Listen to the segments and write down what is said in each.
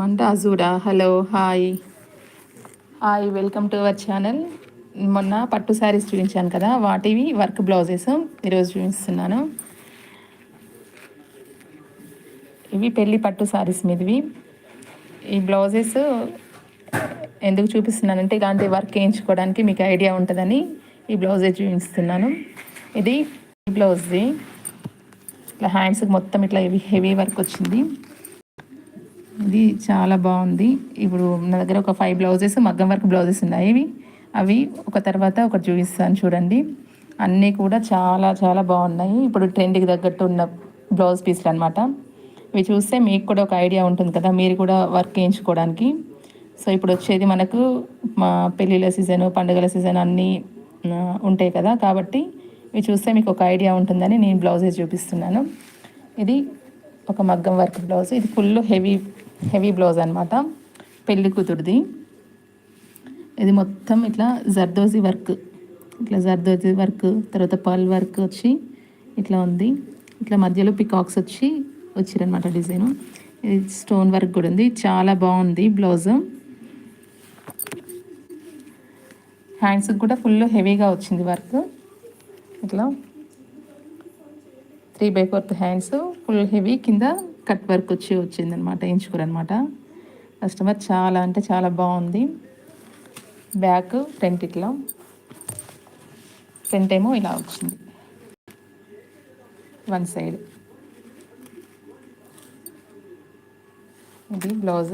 మంట hello hi hi welcome to our channel మొన్న పట్టు శారీస్ చూపించాను కదా వాటివి వర్క్ బ్లౌజెస్ ఈరోజు చూపిస్తున్నాను. ఇవి పెళ్ళి పట్టు శారీస్ మీదివి. ఈ బ్లౌజెస్ ఎందుకు చూపిస్తున్నానంటే ఇలాంటి వర్క్ వేయించుకోవడానికి మీకు ఐడియా ఉంటుందని ఈ బ్లౌజెస్ చూపిస్తున్నాను. ఇది బ్లౌజ్ది ఇట్లా హ్యాండ్స్కి మొత్తం ఇట్లా హెవీ హెవీ వర్క్ వచ్చింది. ఇది చాలా బాగుంది. ఇప్పుడు నా దగ్గర ఒక ఫైవ్ బ్లౌజెస్ మగ్గం వర్క్ బ్లౌజెస్ ఉన్నాయి ఇవి. అవి ఒక తర్వాత ఒకటి చూపిస్తాను చూడండి. అన్నీ కూడా చాలా చాలా బాగున్నాయి. ఇప్పుడు ట్రెండ్కి తగ్గట్టు ఉన్న బ్లౌజ్ పీస్లు అనమాట ఇవి చూస్తే మీకు కూడా ఒక ఐడియా ఉంటుంది కదా మీరు కూడా వర్క్ వేయించుకోవడానికి సో ఇప్పుడు వచ్చేది మనకు మా పెళ్ళిళ్ళ సీజన్ పండుగల సీజన్ అన్నీ ఉంటాయి కదా. కాబట్టి ఇవి చూస్తే మీకు ఒక ఐడియా ఉంటుందని నేను బ్లౌజెస్ చూపిస్తున్నాను. ఇది ఒక మగ్గం వర్క్ బ్లౌజ్ ఇది ఫుల్ హెవీ హెవీ బ్లౌజ్ అనమాట పెళ్ళి కూతురుది. ఇది మొత్తం ఇట్లా జర్దోజీ వర్క్. ఇట్లా జర్దోజీ వర్క్ తర్వాత పల్ వర్క్ వచ్చి ఇట్లా ఉంది. ఇట్లా మధ్యలో పికాక్స్ వచ్చి వచ్చిరనమాట డిజైన్. ఇది స్టోన్ వర్క్ కూడా ఉంది. చాలా బాగుంది బ్లౌజ్. హ్యాండ్స్కి కూడా ఫుల్ హెవీగా వచ్చింది వర్క్. ఇట్లా three by fourth hands full heavy. కింద కట్ వర్క్ వచ్చి వచ్చింది అనమాట ఎంచుకురనమాట అనమాట కస్టమర్ చాలా అంటే చాలా బాగుంది. బ్యాక్ ఫ్రంట్ ఇట్లా. ఫ్రంట్ ఏమో ఇలా వచ్చింది. One side. ఇది బ్లౌజ్.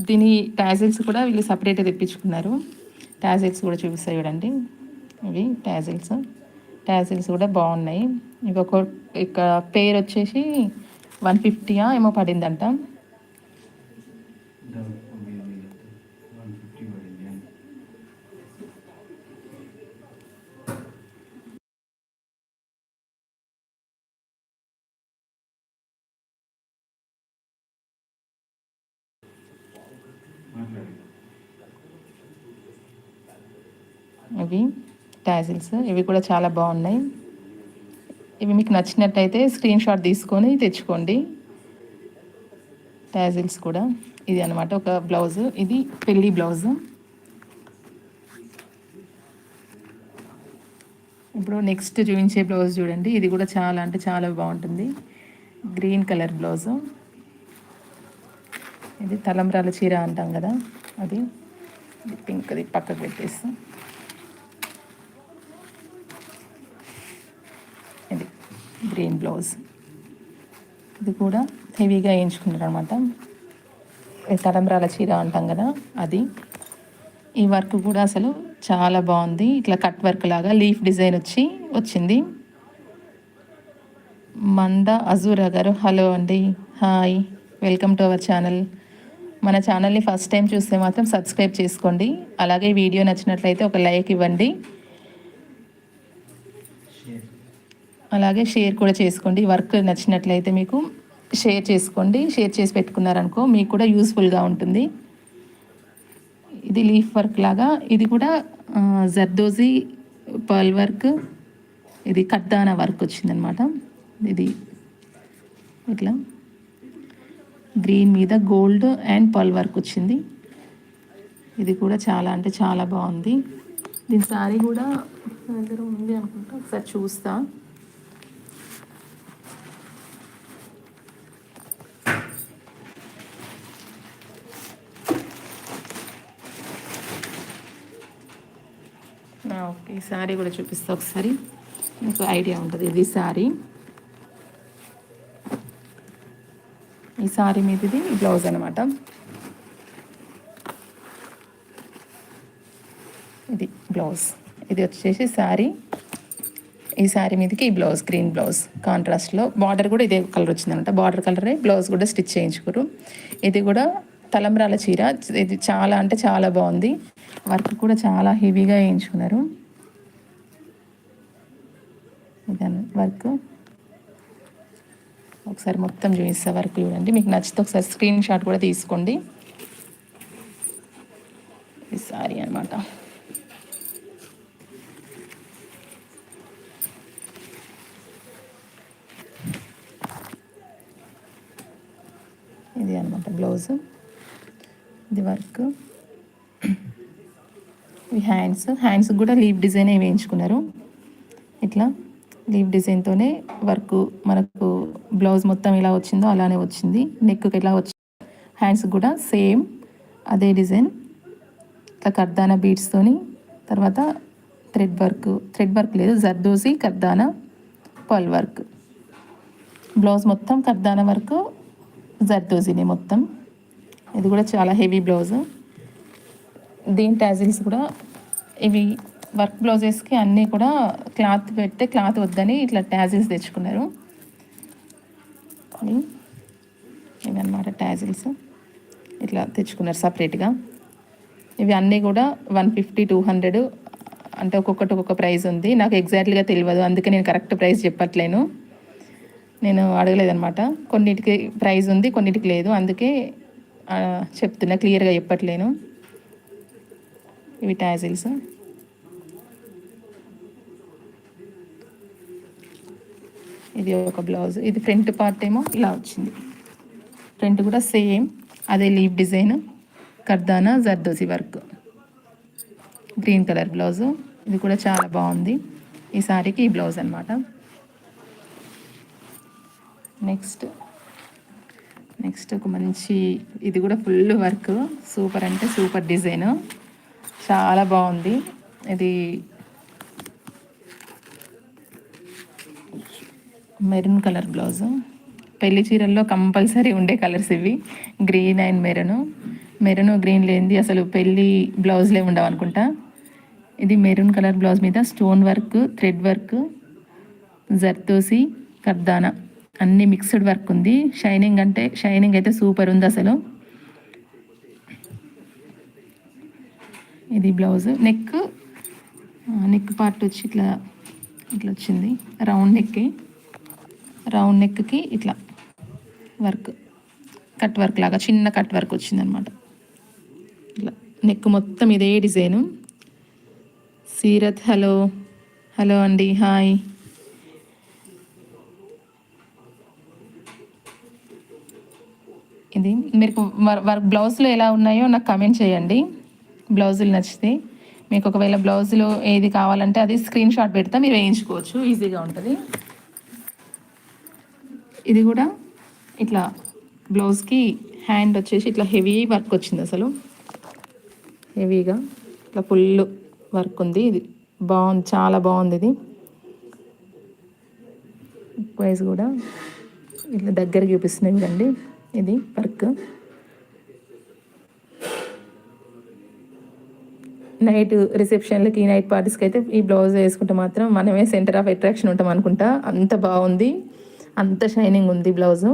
దీని ట్యాజిల్స్ కూడా వీళ్ళు సపరేట్గా తెప్పించుకున్నారు. ట్యాజిల్స్ కూడా చూపిస్తాయి చూడండి. ఇవి ట్యాజిల్స్ ట్యాజిల్స్ కూడా బాగున్నాయి. ఇంకొక ఇక పేరు వచ్చేసి వన్ ఫిఫ్టీయా ఏమో పడిందంట. ఇవి టాజిల్స్ ఇవి కూడా చాలా బాగున్నాయి. ఇవి మీకు నచ్చినట్టయితే స్క్రీన్ షాట్ తీసుకొని తెచ్చుకోండి. టాజిల్స్ కూడా. ఇది అనమాట ఒక బ్లౌజ్. ఇది పెళ్ళి బ్లౌజ్. ఇప్పుడు నెక్స్ట్ చూపించే బ్లౌజ్ చూడండి. ఇది కూడా చాలా అంటే చాలా బాగుంటుంది. Green colour blouse. ఇది తలంబ్రాల చీర అంటాం కదా. అది. పింక్ది పక్కకు పెట్టేస్తాం గ్రీన్ బ్లౌజ్ ఇది కూడా హెవీగా వేయించుకున్నారు అనమాట తలంబ్రాల చీర అంటాం కదా అది. ఈ వర్క్ కూడా అసలు చాలా బాగుంది. ఇట్లా కట్ వర్క్ లాగా లీఫ్ డిజైన్ వచ్చి వచ్చింది. మంద అజూరా గారు హలో అండి. Hi. Welcome to our channel. మన ఛానల్ని ఫస్ట్ టైం చూస్తే మాత్రం సబ్స్క్రైబ్ చేసుకోండి. అలాగే వీడియో నచ్చినట్లయితే ఒక లైక్ ఇవ్వండి. అలాగే షేర్ కూడా చేసుకోండి. వర్క్ నచ్చినట్లయితే మీకు షేర్ చేసుకోండి. షేర్ చేసి పెట్టుకున్నారనుకో మీకు కూడా యూస్ఫుల్గా ఉంటుంది. ఇది లీఫ్ వర్క్ లాగా. ఇది కూడా జర్దోజీ పర్ల్ వర్క్. ఇది కడ్దానా వర్క్ వచ్చిందనమాట. ఇది ఇట్లా. గ్రీన్ మీద గోల్డ్ అండ్ పర్ల్ వర్క్ వచ్చింది. ఇది కూడా చాలా అంటే చాలా బాగుంది. దీని సారీ కూడా దగ్గర ఉంది అనుకుంటా. ఒకసారి చూస్తా. ఓకే ఈ శారీ కూడా చూపిస్తా ఒకసారి. మీకు ఐడియా ఉంటుంది ఇది శారీ ఈ శారీ మీద ఇది బ్లౌజ్ అనమాట ఇది బ్లౌజ్. ఇది వచ్చేసి శారీ ఈ శారీ మీదకి ఈ బ్లౌజ్ గ్రీన్ బ్లౌజ్. కాంట్రాస్ట్లో బార్డర్ కూడా ఇదే కలర్ వచ్చిందనమాట బార్డర్ కలరే బ్లౌజ్ కూడా స్టిచ్ చేయించుకోరు. ఇది కూడా తలంబ్రాల చీర. ఇది చాలా అంటే చాలా బాగుంది. వర్క్ కూడా చాలా హెవీగా వేయించుకున్నారు. ఇదని వర్క్. ఒకసారి మొత్తం చూపిస్తా వర్క్ చూడండి. మీకు నచ్చితే ఒకసారి స్క్రీన్ షాట్ కూడా తీసుకోండి. సారీ అనమాట ఇది అనమాట బ్లౌజ్. ఇది వర్క్. ఈ హ్యాండ్స్ హ్యాండ్స్ కూడా లీవ్ డిజైనే వేయించుకున్నారు. ఇట్లా లీవ్ డిజైన్తోనే వర్క్ మనకు బ్లౌజ్ మొత్తం ఎలా వచ్చిందో అలానే వచ్చింది. నెక్కి ఎలా వచ్చింది హ్యాండ్స్ కూడా సేమ్ అదే డిజైన్ ఇట్లా కర్దానా బీడ్స్తోని తర్వాత థ్రెడ్ వర్క్ థ్రెడ్ వర్క్ లేదు జర్దోసి కర్దానా పల్ వర్క్ బ్లౌజ్ మొత్తం కర్దానా వర్క్ జర్దోజీనే మొత్తం. ఇది కూడా చాలా హెవీ బ్లౌజ్ దీని టాజిల్స్ కూడా ఇవి వర్క్ బ్లౌజెస్కి అన్నీ కూడా క్లాత్ పెడితే క్లాత్ వద్దని ఇట్లా ట్యాజిల్స్ తెచ్చుకున్నారు. ఇవన్నమాట టాజిల్స్ ట్యాజిల్స్ ఇట్లా తెచ్చుకున్నారు సపరేట్గా ఇవి అన్నీ కూడా వన్ ఫిఫ్టీ టూ హండ్రెడ్ అంటే ఒక్కొక్కటి ఒక్కొక్క ప్రైస్ ఉంది. నాకు ఎగ్జాక్ట్లీగా తెలియదు అందుకే నేను కరెక్ట్ ప్రైస్ చెప్పట్లేను. నేను అడగలేదనమాట కొన్నిటికి ప్రైస్ ఉంది కొన్నిటికి లేదు. అందుకే చెప్తున్నా క్లియర్గా చెప్పట్లేను. ఇవి టాజిల్స్ ఇది ఒక బ్లౌజ్. ఇది ఫ్రంట్ పార్ట్ ఏమో ఇలా వచ్చింది. ఫ్రంట్ కూడా సేమ్ అదే లీవ్ డిజైన్. కర్దానా జర్దోసి వర్క్. Green colour blouse. ఇది కూడా చాలా బాగుంది. ఈ సారీకి ఈ బ్లౌజ్ అనమాట నెక్స్ట్ నెక్స్ట్ ఒక మంచి ఇది కూడా ఫుల్ వర్క్. సూపర్ అంటే సూపర్ డిజైన్. చాలా బాగుంది. ఇది మెరూన్ కలర్ బ్లౌజు. పెళ్ళి చీరల్లో కంపల్సరీ ఉండే కలర్స్ ఇవి. Green and maroon. Maroon green లేనిది అసలు పెళ్ళి బ్లౌజ్లే ఉండవు అనుకుంటా ఇది మెరూన్ కలర్ బ్లౌజ్ మీద స్టోన్ వర్క్ థ్రెడ్ వర్క్ జర్తోసి కర్దానా. అన్ని మిక్స్డ్ వర్క్ ఉంది. షైనింగ్ అంటే షైనింగ్ అయితే సూపర్ ఉంది అసలు. ఇది బ్లౌజ్. నెక్ నెక్ పార్ట్ వచ్చి ఇట్లా ఇట్లా వచ్చింది. రౌండ్ నెక్కి రౌండ్ నెక్కి ఇట్లా వర్క్ కట్ వర్క్ లాగా చిన్న కట్ వర్క్ వచ్చిందనమాట. ఇట్లా నెక్ మొత్తం ఇదే డిజైను సీరత్ హలో హలో అండి హాయ్ ఇది మీరు వర్క్ బ్లౌజ్లో ఎలా ఉన్నాయో నాకు కమెంట్ చేయండి. బ్లౌజులు నచ్చితే మీకు ఒకవేళ బ్లౌజులు ఏది కావాలంటే అది స్క్రీన్ షాట్ పెడతా మీరు వేయించుకోవచ్చు. ఈజీగా ఉంటుంది. ఇది కూడా ఇట్లా బ్లౌజ్కి హ్యాండ్ వచ్చేసి ఇట్లా హెవీ వర్క్ వచ్చింది అసలు. హెవీగా ఇట్లా ఫుల్ వర్క్ ఉంది. ఇది బాగుంది చాలా బాగుంది ఇది. వైజ్ కూడా ఇట్లా దగ్గర చూపిస్తున్నాయి చూడండి ఇది వర్క్. నైట్ రిసెప్షన్లకి నైట్ పార్టీస్కి అయితే ఈ బ్లౌజ్ వేసుకుంటే మాత్రం మనమే సెంటర్ ఆఫ్ అట్రాక్షన్ ఉంటాం అనుకుంటా. అంత బాగుంది. అంత షైనింగ్ ఉంది బ్లౌజు.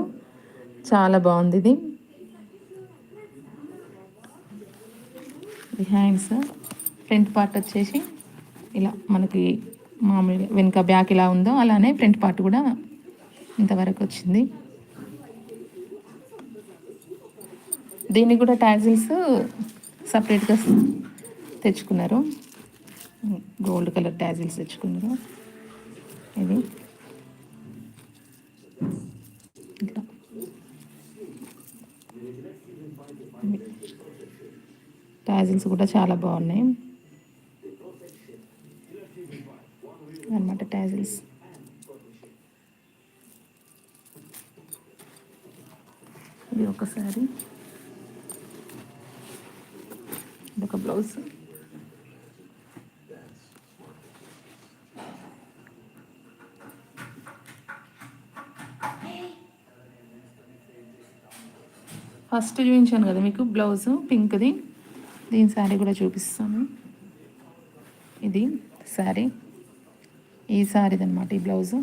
చాలా బాగుంది ఇది. హ్యాండ్స్. ఫ్రంట్ పార్ట్ వచ్చేసి ఇలా మనకి మామూలుగా వెనుక బ్యాక్ ఇలా ఉందో అలానే ఫ్రంట్ పార్ట్ కూడా ఇంతవరకు వచ్చింది. దీనికి కూడా ట్యాజిల్స్ సపరేట్గా తెచ్చుకున్నారు. గోల్డ్ కలర్ ట్యాజిల్స్ తెచ్చుకున్నారు. ఇది ఇట్లా. ట్యాజిల్స్ కూడా చాలా బాగున్నాయి. అనమాట ట్యాజిల్స్ ఇది ఒకసారి ఒక బ్లౌజ్. ఫస్ట్ చూపించాను కదా మీకు బ్లౌజ్ పింక్ది. దీని శారీ కూడా చూపిస్తాను. ఇది శారీ. ఈ శారీది అనమాట ఈ బ్లౌజు.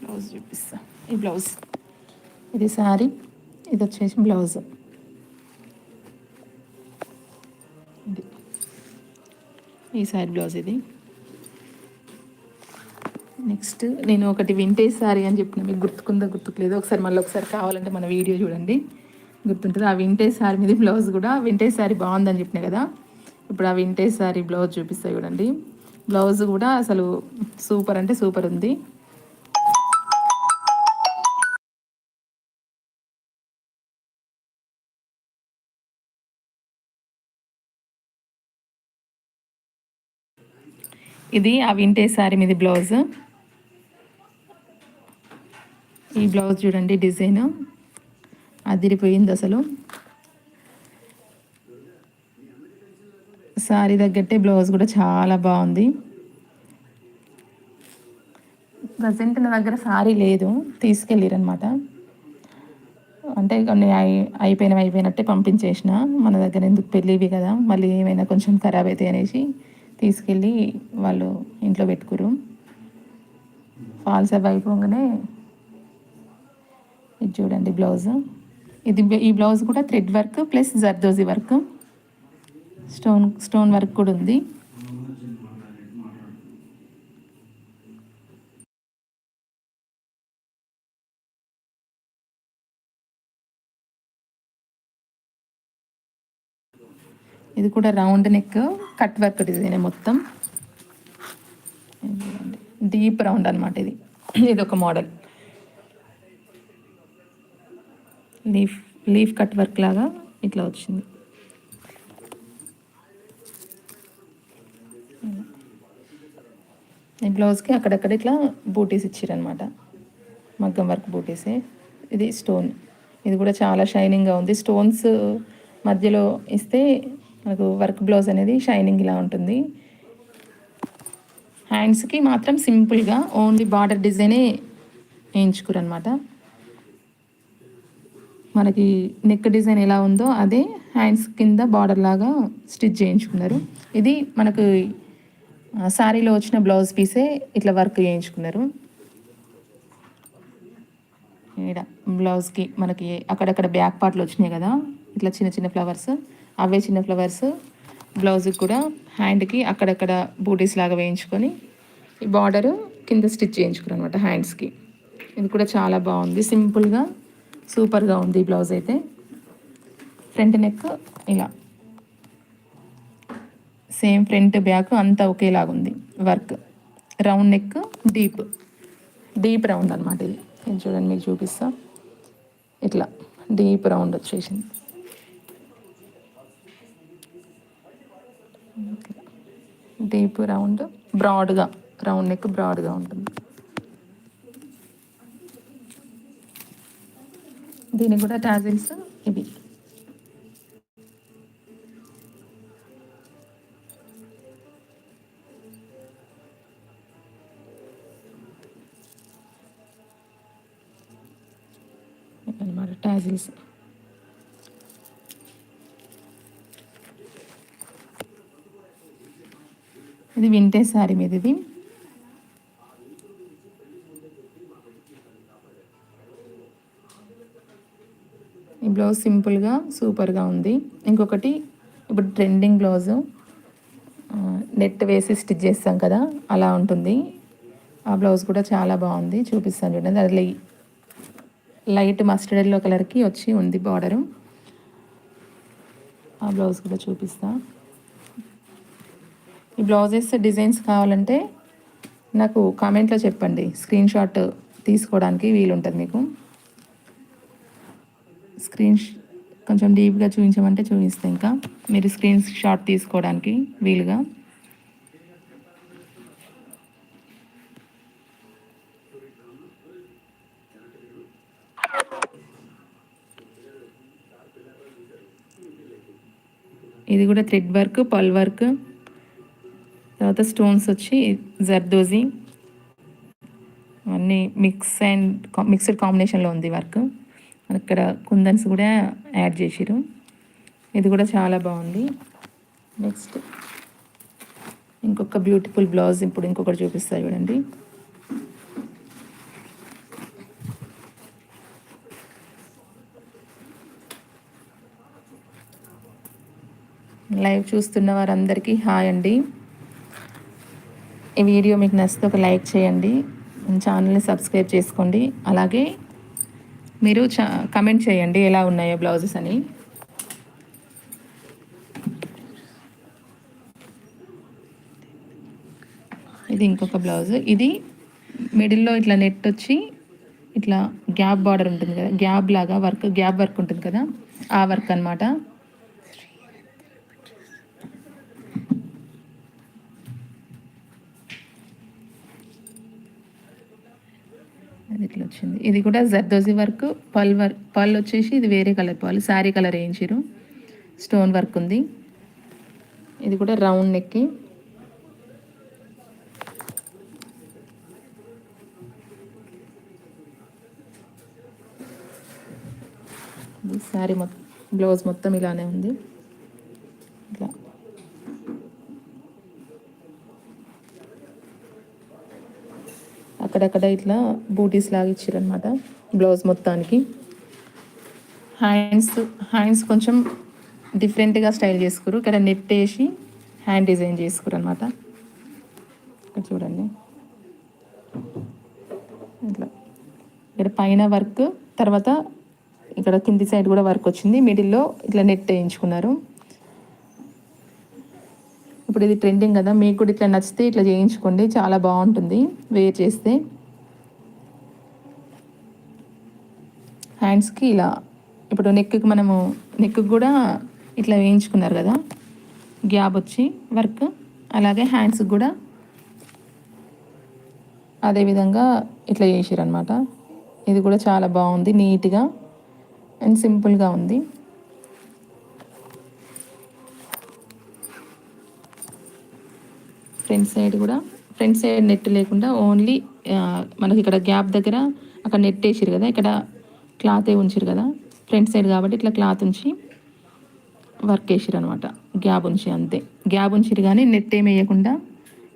బ్లౌజ్ చూపిస్తా. ఈ బ్లౌజ్. ఇది శారీ. ఇది వచ్చేసి బ్లౌజ్. ఇది. ఈ శారీ బ్లౌజ్ ఇది. నెక్స్ట్ నేను ఒకటి వింటేజ్ సారీ అని చెప్పిన మీకు గుర్తుకుందా గుర్తుకులేదు? ఒకసారి మళ్ళీ ఒకసారి కావాలంటే మన వీడియో చూడండి. గుర్తుంటుంది? ఆ వింటేజ్ సారీ మీద బ్లౌజ్ కూడా వింటేజ్ సారీ బాగుందని చెప్పిన కదా? ఇప్పుడు ఆ వింటేజ్ సారీ బ్లౌజ్ చూపిస్తాయి చూడండి. బ్లౌజ్ కూడా అసలు సూపర్ అంటే సూపర్ ఉంది. ఇది ఆ వింటే సారీ మీది బ్లౌజ్ ఈ బ్లౌజ్ చూడండి డిజైన్. అదిరిపోయింది అసలు. శారీ తగ్గట్టే బ్లౌజ్ కూడా చాలా బాగుంది. ప్రజెంట్ నా దగ్గర శారీ లేదు తీసుకెళ్ళిరనమాట అంటే కొన్ని అయి అయిపోయినవి అయిపోయినట్టే పంపించేసిన. మన దగ్గర ఎందుకు పెళ్ళివి కదా మళ్ళీ ఏమైనా కొంచెం ఖరాబ్ అవుతాయి అనేసి తీసుకెళ్ళి వాళ్ళు ఇంట్లో పెట్టుకురు ఫాల్స్ అవి అయిపోగానే ఇది చూడండి బ్లౌజ్. ఇది ఈ బ్లౌజ్ కూడా థ్రెడ్ వర్క్ ప్లస్ జర్దోజీ వర్క్. స్టోన్ స్టోన్ వర్క్ కూడా ఉంది. ఇది కూడా round neck cut work design మొత్తం. డీప్ రౌండ్ అనమాట ఇది. ఇది ఒక model. Leaf leaf cut work లాగా ఇట్లా వచ్చింది. ఈ బ్లౌజ్కి అక్కడక్కడ ఇట్లా బూటీస్ ఇచ్చారనమాట మగ్గం వర్క్ బూటీసే. ఇది స్టోన్. ఇది కూడా చాలా షైనింగ్గా ఉంది. స్టోన్స్ మధ్యలో ఇస్తే మనకు వర్క్ బ్లౌజ్ అనేది షైనింగ్ ఇలా ఉంటుంది. హ్యాండ్స్కి మాత్రం సింపుల్గా ఓన్లీ బార్డర్ డిజైనే వేయించుకురనమాట మనకి నెక్ డిజైన్ ఎలా ఉందో అదే హ్యాండ్స్ కింద బార్డర్ లాగా స్టిచ్ చేయించుకున్నారు. ఇది మనకు శారీలో వచ్చిన బ్లౌజ్ పీసే ఇట్లా వర్క్ చేయించుకున్నారు. ఇక్కడ బ్లౌజ్కి మనకి అక్కడక్కడ బ్యాక్ పార్ట్లు వచ్చినాయి కదా ఇట్లా చిన్న చిన్న ఫ్లవర్స్ అవే చిన్న ఫ్లవర్స్ బ్లౌజ్కి కూడా హ్యాండ్కి అక్కడక్కడ బూటీస్ లాగా వేయించుకొని ఈ బార్డరు కింద స్టిచ్ చేయించుకున్నాను అనమాట హ్యాండ్స్కి ఇది కూడా చాలా బాగుంది. సింపుల్గా సూపర్గా ఉంది ఈ బ్లౌజ్ అయితే. ఫ్రంట్ నెక్ ఇలా. సేమ్ ఫ్రంట్ బ్యాక్ అంతా ఒకేలాగా ఉంది. Work. Round neck deep. Deep round అనమాట ఇది. నేను చూడండి మీకు చూపిస్తా. ఇట్లా. డీప్ రౌండ్ వచ్చేసింది. Deep round. బ్రాడ్గా. రౌండ్ నెక్ బ్రాడ్గా ఉంటుంది. దీనికి కూడా టాజిల్స్ ఇవి. అనమాట టాజిల్స్. ఇది వింటే సారీ మీద ఇది ఈ బ్లౌజ్ సింపుల్గా సూపర్గా ఉంది. ఇంకొకటి ఇప్పుడు ట్రెండింగ్ బ్లౌజు. నెట్ వేసి స్టిచ్ చేస్తాం కదా అలా ఉంటుంది. ఆ బ్లౌజ్ కూడా చాలా బాగుంది చూపిస్తాను చూడండి. అది లైట్ మస్టర్డ్ ఎల్లో కలర్కి వచ్చి ఉంది బార్డరు. ఆ బ్లౌజ్ కూడా చూపిస్తాను ఈ బ్లౌజెస్ డిజైన్స్ కావాలంటే నాకు కామెంట్లో చెప్పండి. స్క్రీన్ షాట్ తీసుకోవడానికి వీలుంటుంది మీకు. స్క్రీన్ కొంచెం డీప్గా చూపించమంటే చూపిస్తే ఇంకా. మీరు స్క్రీన్ షాట్ తీసుకోవడానికి వీలుగా. ఇది కూడా థ్రెడ్ వర్క్ పల్ వర్క్. తర్వాత స్టోన్స్ వచ్చి జర్దోజీ. అన్నీ మిక్స్ అండ్ మిక్స్డ్ కాంబినేషన్లో ఉంది వర్క్. ఇక్కడ కుందన్స్ కూడా యాడ్ చేసిరు ఇది కూడా చాలా బాగుంది. నెక్స్ట్ ఇంకొక బ్యూటిఫుల్ బ్లౌజ్ ఇప్పుడు ఇంకొకటి చూపిస్తా చూడండి. లైవ్ చూస్తున్న వారందరికీ హాయ్ అండి. ఈ వీడియో మీకు నచ్చితే ఒక లైక్ చేయండి. ఛానల్ని సబ్స్క్రైబ్ చేసుకోండి. అలాగే మీరు చా కమెంట్ చేయండి ఎలా ఉన్నాయో బ్లౌజెస్ అని. ఇది ఇంకొక బ్లౌజ్. ఇది మిడిల్లో ఇట్లా నెట్ వచ్చి ఇట్లా గ్యాప్ బార్డర్ ఉంటుంది కదా గ్యాప్ లాగా వర్క్ గ్యాప్ వర్క్ ఉంటుంది కదా ఆ వర్క్ అనమాట అది ఇట్లా వచ్చింది ఇది కూడా జర్దోజీ వర్క్. పల్ వర్క్ పల్ వచ్చేసి ఇది వేరే కలర్ పాలు శారీ కలర్ వేయించారు స్టోన్ వర్క్ ఉంది. ఇది కూడా రౌండ్ నెక్కి. శారీ మొత్తం బ్లౌజ్ మొత్తం ఇలానే ఉంది ఇట్లా అక్కడక్కడ ఇట్లా బూటీస్ లాగా ఇచ్చారనమాట బ్లౌజ్ మొత్తానికి. హ్యాండ్స్ హ్యాండ్స్ కొంచెం డిఫరెంట్గా స్టైల్ చేసుకురు ఇక్కడ నెట్ వేసి హ్యాండ్ డిజైన్ చేసుకురు అనమాట ఇక్కడ చూడండి. ఇట్లా. ఇక్కడ పైన వర్క్ తర్వాత ఇక్కడ కింది సైడ్ కూడా వర్క్ వచ్చింది మిడిల్లో ఇట్లా నెట్ వేయించుకున్నారు. ఇప్పుడు ఇది ట్రెండింగ్ కదా మీకు కూడా ఇట్లా నచ్చితే ఇట్లా చేయించుకోండి చాలా బాగుంటుంది. వేర్ చేస్తే. హ్యాండ్స్కి ఇలా ఇప్పుడు నెక్కి మనము నెక్కి కూడా ఇట్లా వేయించుకున్నారు కదా. గ్యాప్ వచ్చి వర్క్ అలాగే హ్యాండ్స్కి కూడా అదేవిధంగా ఇట్లా చేసారనమాట ఇది కూడా చాలా బాగుంది నీట్గా అండ్ సింపుల్గా ఉంది. ఫ్రంట్ సైడ్ కూడా ఫ్రంట్ సైడ్ నెట్ లేకుండా ఓన్లీ మనకి ఇక్కడ గ్యాప్ దగ్గర అక్కడ నెట్ వేసారు కదా ఇక్కడ క్లాత్ ఉంచారు కదా ఫ్రంట్ సైడ్ కాబట్టి ఇట్లా క్లాత్ ఉంచి వర్క్ వేసారు అనమాట గ్యాప్ ఉంచి అంతే. గ్యాప్ ఉంచిరు కానీ నెట్ ఏమి వేయకుండా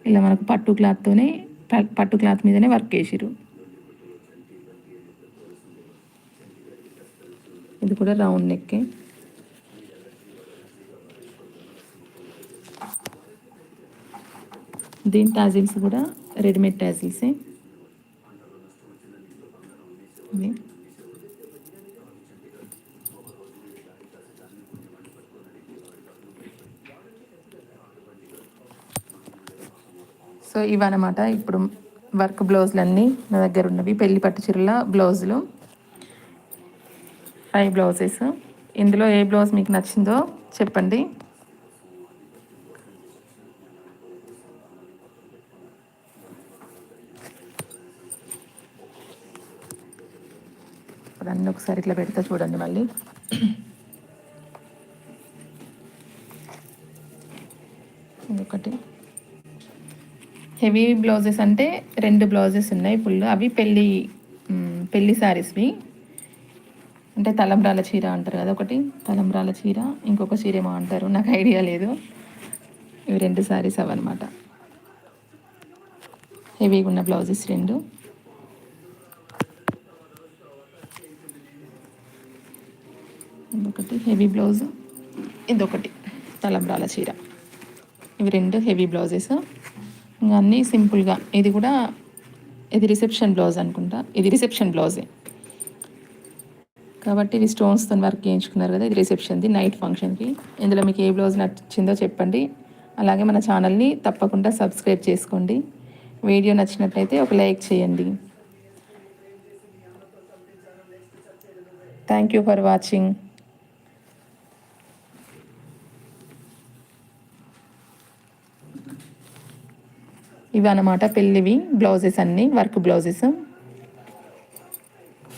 ఇలా మనకు పట్టు క్లాత్తోనే పట్టు క్లాత్ మీదనే వర్క్ వేసారు ఇది కూడా రౌండ్ నెక్కే. దీని టాజిల్స్ కూడా రెడీమేడ్ టాజిల్సే. ఇవి సో ఇవన్నమాట. ఇప్పుడు వర్క్ బ్లౌజులు అన్నీ నా దగ్గర ఉన్నవి. పెళ్ళి పట్టు చీరల బ్లౌజులు. ఫైవ్ బ్లౌజెస్ ఇందులో ఏ బ్లౌజ్ మీకు నచ్చిందో చెప్పండి అన్నీ ఒకసారి ఇట్లా పెడతా చూడండి మళ్ళీ. ఒకటి హెవీ బ్లౌజెస్ అంటే రెండు బ్లౌజెస్ ఉన్నాయి ఫుల్. అవి పెళ్ళి పెళ్ళి శారీస్వి అంటే తలంబ్రాల చీర అంటారు కదా ఒకటి. తలంబ్రాల చీర ఇంకొక చీర ఏమో అంటారు. నాకు ఐడియా లేదు. ఇవి రెండు శారీస్ అవన్నమాట హెవీగా ఉన్న బ్లౌజెస్ రెండు. ఇదొకటి హెవీ బ్లౌజ్ ఇదొకటి తలంబ్రాల చీర. ఇవి రెండు హెవీ బ్లౌజెస్. ఇంకా అన్నీ సింపుల్గా. ఇది కూడా ఇది రిసెప్షన్ బ్లౌజ్ అనుకుంటా. ఇది రిసెప్షన్ బ్లౌజే. కాబట్టి ఇది స్టోన్స్తో వర్క్ చేయించుకున్నారు కదా ఇది రిసెప్షన్ది నైట్ ఫంక్షన్కి. ఇందులో మీకు ఏ బ్లౌజ్ నచ్చిందో చెప్పండి. అలాగే మన ఛానల్ని తప్పకుండా సబ్స్క్రైబ్ చేసుకోండి. వీడియో నచ్చినట్లయితే ఒక లైక్ చేయండి. థ్యాంక్ యూ ఫర్ వాచింగ్ ఇవి అన్నమాట పెళ్ళివి బ్లౌజెస్ అన్నీ వర్క్ బ్లౌజెస్.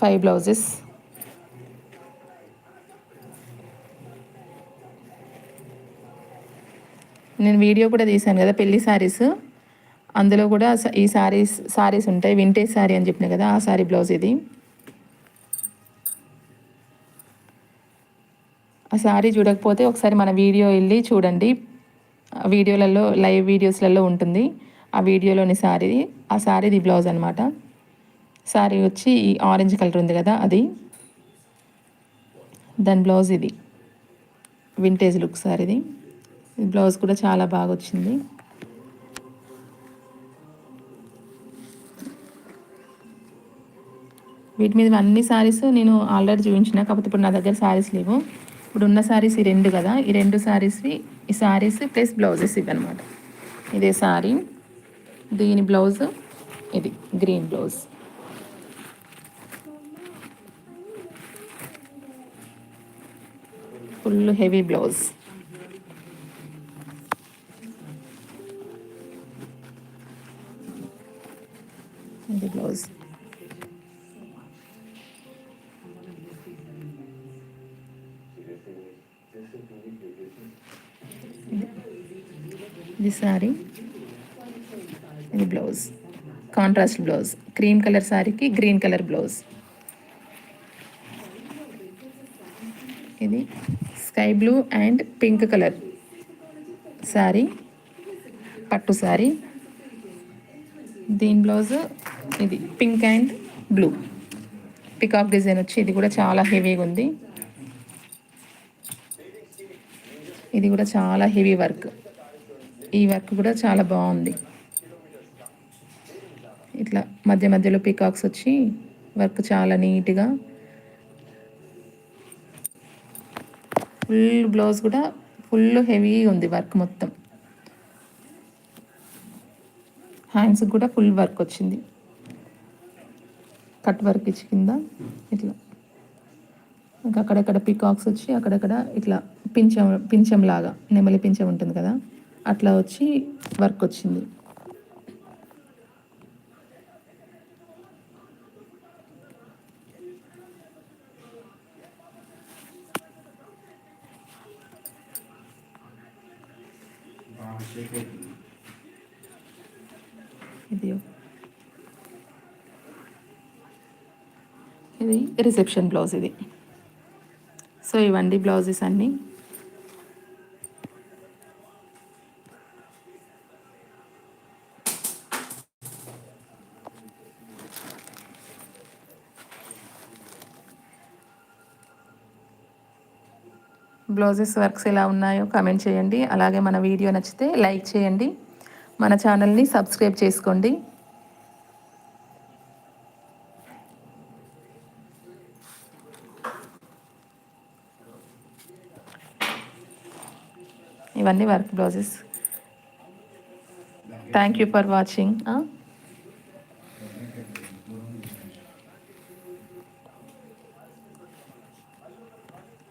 Five blouses. నేను వీడియో కూడా తీశాను కదా పెళ్ళి శారీస్ అందులో కూడా ఈ శారీస్ శారీస్ ఉంటాయి వింటేజ్ శారీ అని చెప్పిన కదా ఆ శారీ బ్లౌజ్ ఇది. ఆ శారీ చూడకపోతే ఒకసారి మన వీడియో వెళ్ళి చూడండి. వీడియోలలో లైవ్ వీడియోస్లలో ఉంటుంది. ఆ వీడియోలోని శారీ ఆ శారీది బ్లౌజ్ అనమాట శారీ వచ్చి ఈ ఆరెంజ్ కలర్ ఉంది కదా అది. దాని బ్లౌజ్ ఇది. Vintage look సారీది. బ్లౌజ్ కూడా చాలా బాగా వచ్చింది. వీటి మీద అన్ని శారీస్ నేను ఆల్రెడీ చూపించిన కాకపోతే ఇప్పుడు నా దగ్గర శారీస్ లేవు. ఇప్పుడు ఉన్న శారీస్ ఈ రెండు కదా. ఈ రెండు శారీస్వి ఈ శారీస్ ప్లస్ బ్లౌజెస్ ఇవి అనమాట ఇదే శారీ దీని బ్లౌజ్ ఇది green blouse full heavy blouse ఇది బ్లౌజ్ ఇది saree contrast blouse. Cream colour శారీకి గ్రీన్ కలర్ బ్లౌజ్. ఇది sky blue and pink colour saree పట్టు శారీ దీని బ్లౌజ్ ఇది pink and blue. Peacock design వచ్చి ఇది కూడా చాలా హెవీగా ఉంది. ఇది కూడా చాలా హెవీ వర్క్. ఈ వర్క్ కూడా చాలా బాగుంది. ఇట్లా మధ్య మధ్యలో పీకాక్స్ వచ్చి వర్క్ చాలా నీట్గా. ఫుల్ బ్లౌజ్ కూడా ఫుల్ హెవీ ఉంది వర్క్ మొత్తం. హ్యాండ్స్ కూడా ఫుల్ వర్క్ వచ్చింది. కట్ వర్క్ ఇచ్చి కింద ఇట్లా. ఇంకా అక్కడక్కడ పికాక్స్ వచ్చి అక్కడక్కడ ఇట్లా పించం పించం లాగా నెమలి పించం ఉంటుంది కదా అట్లా వచ్చి వర్క్ వచ్చింది ఇది ఇది రిసెప్షన్ బ్లౌజ్ ఇది. సో ఇవండి బ్లౌజెస్ అన్నీ. బ్లౌజెస్ వర్క్స్ ఎలా ఉన్నాయో కమెంట్ చేయండి. అలాగే మన వీడియో నచ్చితే లైక్ చేయండి. మన ఛానల్ని సబ్స్క్రైబ్ చేసుకోండి. ఇవన్నీ work blouses. Thank you for watching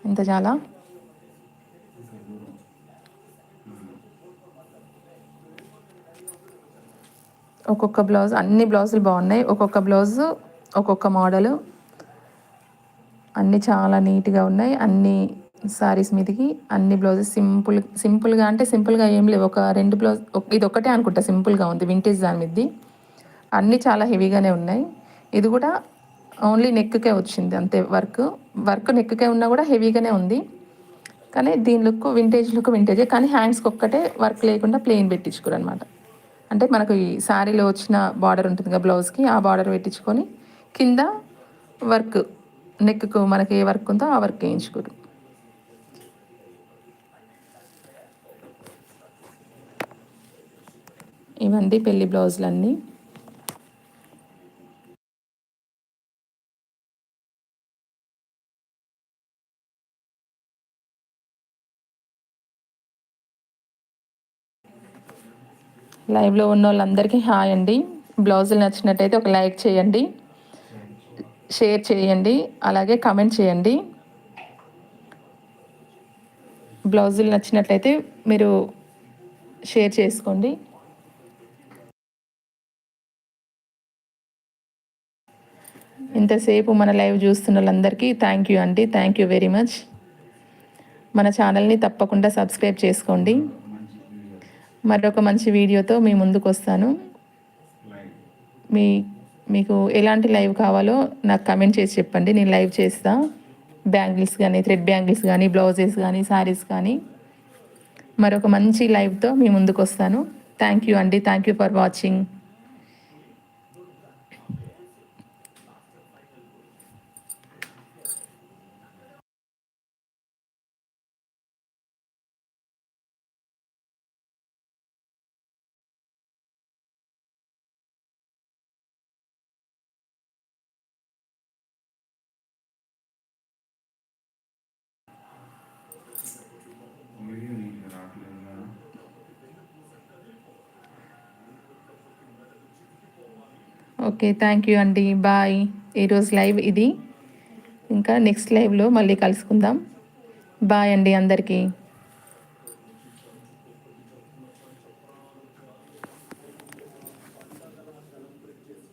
ఇంత చాలా? ఒక్కొక్క బ్లౌజ్ అన్ని బ్లౌజులు బాగున్నాయి. ఒక్కొక్క బ్లౌజ్ ఒక్కొక్క మోడలు. అన్నీ చాలా నీట్గా ఉన్నాయి. అన్ని సారీస్ మీదకి అన్ని బ్లౌజెస్ సింపుల్ సింపుల్గా అంటే సింపుల్గా ఏం లేవు. ఒక రెండు బ్లౌజ్ ఇది ఒకటే అనుకుంటా సింపుల్గా ఉంది వింటేజ్ దాని మీద అన్నీ చాలా హెవీగానే ఉన్నాయి. ఇది కూడా ఓన్లీ నెక్కే వచ్చింది అంతే వర్క్. వర్క్ నెక్కే ఉన్నా కూడా హెవీగానే ఉంది. కానీ దీని లుక్ వింటేజ్ లుక్ వింటేజే కానీ హ్యాండ్స్కి ఒక్కటే వర్క్ లేకుండా ప్లెయిన్ పెట్టించుకోరు అనమాట అంటే మనకు ఈ శారీలో వచ్చిన బార్డర్ ఉంటుంది కదా బ్లౌజ్కి ఆ బార్డర్ పెట్టించుకొని కింద వర్క్ నెక్కు మనకి ఏ వర్క్ ఉందో ఆ వర్క్ వేయించుకోరు. ఇవండి పెళ్ళి బ్లౌజులన్నీ. లైవ్లో ఉన్న వాళ్ళందరికీ హాయ్ అండి. బ్లౌజులు నచ్చినట్టయితే ఒక లైక్ చేయండి. షేర్ చేయండి. అలాగే కమెంట్ చేయండి. బ్లౌజులు నచ్చినట్లయితే మీరు షేర్ చేసుకోండి. ఇంతసేపు మన లైవ్ చూస్తున్న వాళ్ళందరికీ థ్యాంక్ యూ అండి. థ్యాంక్ యూ వెరీ మచ్ మన ఛానల్ని తప్పకుండా సబ్స్క్రైబ్ చేసుకోండి. మరొక మంచి వీడియోతో మీ ముందుకు వస్తాను. మీ మీకు ఎలాంటి లైవ్ కావాలో నాకు కమెంట్ చేసి చెప్పండి. నేను లైవ్ చేస్తా. బ్యాంగిల్స్ కానీ థ్రెడ్ బ్యాంగిల్స్ కానీ బ్లౌజెస్ కానీ శారీస్ కానీ. మరొక మంచి లైవ్తో మీ ముందుకు వస్తాను. థ్యాంక్ యూ అండి. Thank you for watching okay thank you అండి బాయ్ ఈరోజు లైవ్ ఇది. ఇంకా నెక్స్ట్ లైవ్లో మళ్ళీ కలుసుకుందాం. బాయ్ అండి అందరికీ.